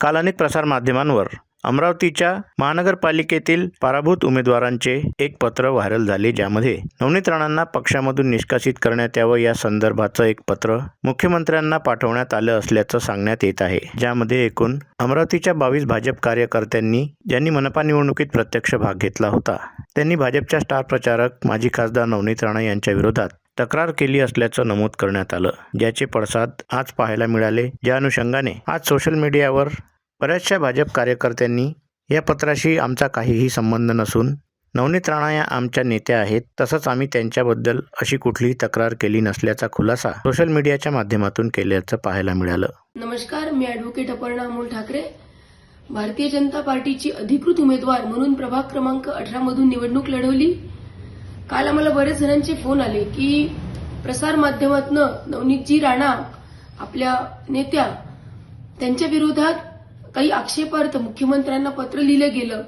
काल अनेक प्रसारमाध्यमांवर अमरावतीच्या महानगरपालिकेतील पराभूत उमेदवारांचे एक पत्र व्हायरल झाले ज्यामध्ये नवनीत राणांना पक्षामधून निष्कासित करण्यात यावं या संदर्भाचं एक पत्र मुख्यमंत्र्यांना पाठवण्यात आलं असल्याचं सांगण्यात येत आहे. ज्यामध्ये एकूण अमरावतीच्या बावीस भाजप कार्यकर्त्यांनी ज्यांनी मनपा निवडणुकीत प्रत्यक्ष भाग घेतला होता त्यांनी भाजपच्या स्टार प्रचारक माजी खासदार नवनीत राणा यांच्या विरोधात तक्रार केली असल्याचं नमूद करण्यात आलं ज्याचे पडसाद आज पाहायला मिळाले. ज्या अनुषंगाने आज सोशल मीडियावर बऱ्याचशा भाजप कार्यकर्त्यांनी या पत्राशी आमचा काहीही संबंध नसून नवनीत राणा या आमच्या नेत्या आहेत तसंच आम्ही त्यांच्याबद्दल अशी कुठलीही तक्रार केली नसल्याचा खुलासा सोशल मीडियाच्या माध्यमातून केल्याचं पाहायला मिळालं. नमस्कार मी अॅडव्होकेट अपर्णा अमोल ठाकरे. भारतीय जनता पार्टीची अधिकृत उमेदवार म्हणून प्रभाग क्रमांक अठरा मधून निवडणूक लढवली. काल आम्हाला बरेच जणांचे फोन आले की प्रसार माध्यमातनं नवनीतजी राणा आपल्या नेत्या त्यांच्या विरोधात काही आक्षेपार्थ मुख्यमंत्र्यांना पत्र लिहिलं गेलं.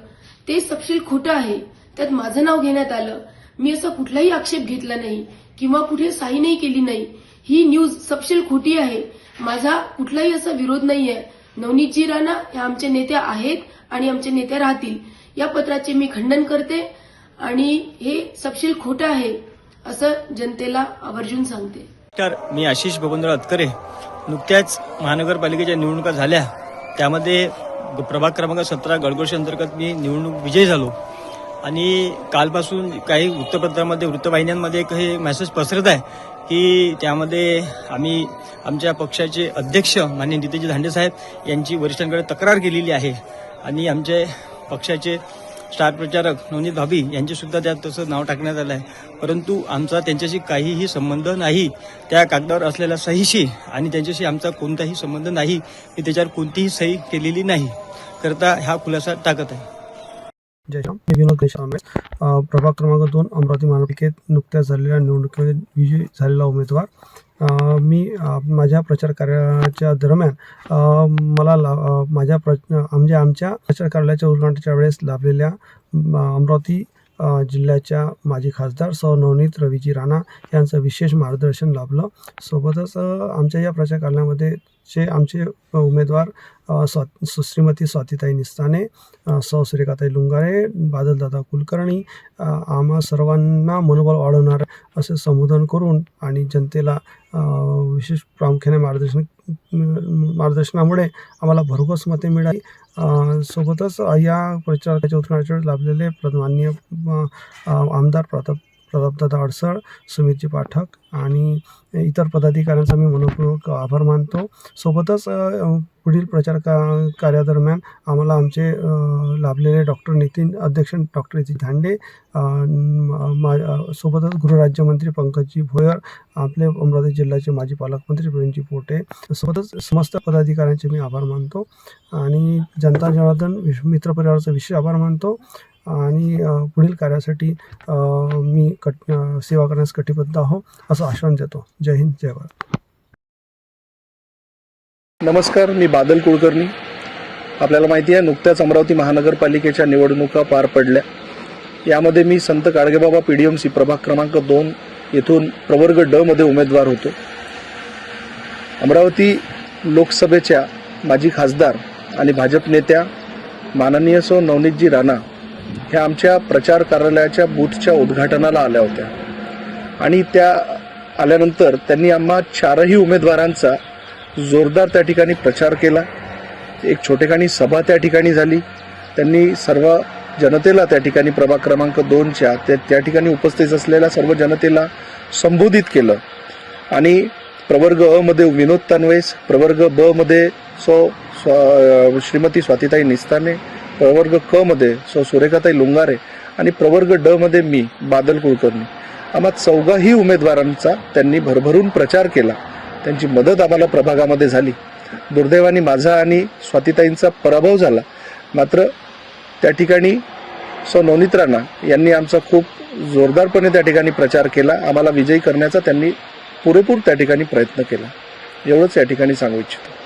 ते सपशील खोटं आहे. त्यात माझं नाव घेण्यात आलं. मी असा कुठलाही आक्षेप घेतला नाही किंवा कुठे साही नाही केली नाही. ही न्यूज सपशील खोटी आहे. माझा कुठलाही असा विरोध नाही आहे नवनीतजी राणा ह्या आमच्या नेत्या आहेत आणि आमच्या नेत्या राहतील. या पत्राचे मी खंडन करते. आणि हे सपशील खोटं आहे असं जनतेला आवर्जून सांगते. नमस्कार मी आशिष बबनराव अतकरे नुकत्याच महानगरपालिकेच्या निवडणुका झाल्या. त्यामध्ये प्रभाग क्रमांक सतरा गडगोशी अंतर्गत मी निवडणूक विजयी झालो. आणि कालपासून काही वृत्तपत्रामध्ये वृत्तवाहिन्यांमध्ये एक हे मेसेज पसरत आहे की त्यामध्ये आम्ही आमच्या पक्षाचे अध्यक्ष माननीय नितेजी धांडे साहेब यांची वरिष्ठांकडे तक्रार केलेली आहे. आणि आमचे पक्षाचे स्टार प्रचारक नवनीत भाभी यांचे सुद्धा त्यात तसं नाव टाकण्यात आलं आहे. परंतु आमचा त्यांच्याशी काहीही संबंध नाही त्या कागदावर असलेल्या सहीशी आणि त्यांच्याशी आमचा कोणताही संबंध नाही मी त्याच्यावर कोणतीही सही केलेली नाही. करता हा खुलासा टाकत आहे. जयराम मी विनोद देशपांडे. अ, प्रभाग क्रमांक दोन अमरावती महानगरपालिकेत नुकत्याच झालेल्या निवडणुकीमध्ये विजयी झालेला उमेदवार. मी माझ्या प्रचार कार्याच्या दरम्यान मला ला माझ्या प्र म्हणजे आमच्या प्रचार कार्यालयाच्या उद्घाटनाच्या वेळेस लाभलेल्या अमरावती जिल्ह्याच्या माजी खासदार सौ नवनीत रवीजी राणा यांचं विशेष मार्गदर्शन लाभलं. सोबतच आमच्या या प्रचार कार्यालयामध्ये जे आमचे उमेदवार स्वा सुश्रीमती स्वातीताई निस्ताने सौ सूर्यकाताई लुंगारे बादलदादा कुलकर्णी आम्हा सर्वांना मनोबल वाढवणार असे संबोधन करून आणि जनतेला विशेष प्रामुख्याने मार्गदर्शन मार्गदर्शनामुळे आम्हाला भरघोस मते मिळाली. सोबतच या प्रचाराच्या उद्घाटनाच्या वेळी लाभलेले माननीय आमदार प्रताप प्रतापदादा अडसळ सुमितजी पाठक आणि इतर पदाधिकाऱ्यांचा मी मनपूर्वक आभार मानतो. सोबतच पुढील प्रचार का कार्यादरम्यान आम्हाला आमचे लाभलेले डॉक्टर नितीन अध्यक्ष डॉक्टर नितीन धांडे मा सोबतच गृहराज्यमंत्री पंकजजी भोयर आपले अमरावती जिल्ह्याचे माजी पालकमंत्री प्रवीणजी पोटे सोबतच समस्त पदाधिकाऱ्यांचे मी आभार मानतो. आणि जनता जनार्दन विश मित्र परिवाराचा विशेष आभार मानतो. आणि पुढील कार्यासाठी मी कट सेवा करण्यास कटिबद्ध आहो असं आश्वासन देतो. जय हिंद जय भारत. नमस्कार मी बादल कुलकर्णी. आपल्याला माहिती आहे नुकत्याच अमरावती महानगरपालिकेच्या निवडणुका पार पडल्या. यामध्ये मी Sant Gadgebaba P D M C प्रभाग क्रमांक दोन येथून प्रवर्ग ड मध्ये उमेदवार होतो. अमरावती लोकसभेच्या माजी खासदार आणि भाजप नेत्या माननीय सो नवनीतजी राणा ह्या आमच्या प्रचार कार्यालयाच्या बूथच्या उद्घाटनाला आल्या होत्या. आणि त्या आल्यानंतर त्यांनी आम्हा चारही उमेदवारांचा जोरदार त्या ठिकाणी प्रचार केला. एक छोटेखानी सभा त्या ठिकाणी झाली. त्यांनी सर्व जनतेला त्या ठिकाणी प्रभाग क्रमांक दोनच्या त्या त्या ठिकाणी उपस्थित असलेल्या सर्व जनतेला संबोधित केलं. आणि प्रवर्ग अ मध्ये विनोद तानवेस प्रवर्ग ब मध्ये सौ स्वा श्रीमती स्वातीताई निस्ताने प्रवर्ग क मध्ये सो सुरेखाताई लुंगारे आणि प्रवर्ग ड मध्ये मी बादल कुलकर्णी. आम्हा चौघाही उमेदवारांचा त्यांनी भरभरून प्रचार केला. त्यांची मदत आम्हाला प्रभागामध्ये झाली. दुर्दैवाने माझा आणि स्वातीताईंचा पराभव झाला. मात्र त्या ठिकाणी स नवनीत राणा यांनी आमचा खूप जोरदारपणे त्या ठिकाणी प्रचार केला. आम्हाला विजयी करण्याचा त्यांनी पुरेपूर त्या ठिकाणी प्रयत्न केला. एवढंच या ठिकाणी सांगू इच्छितो.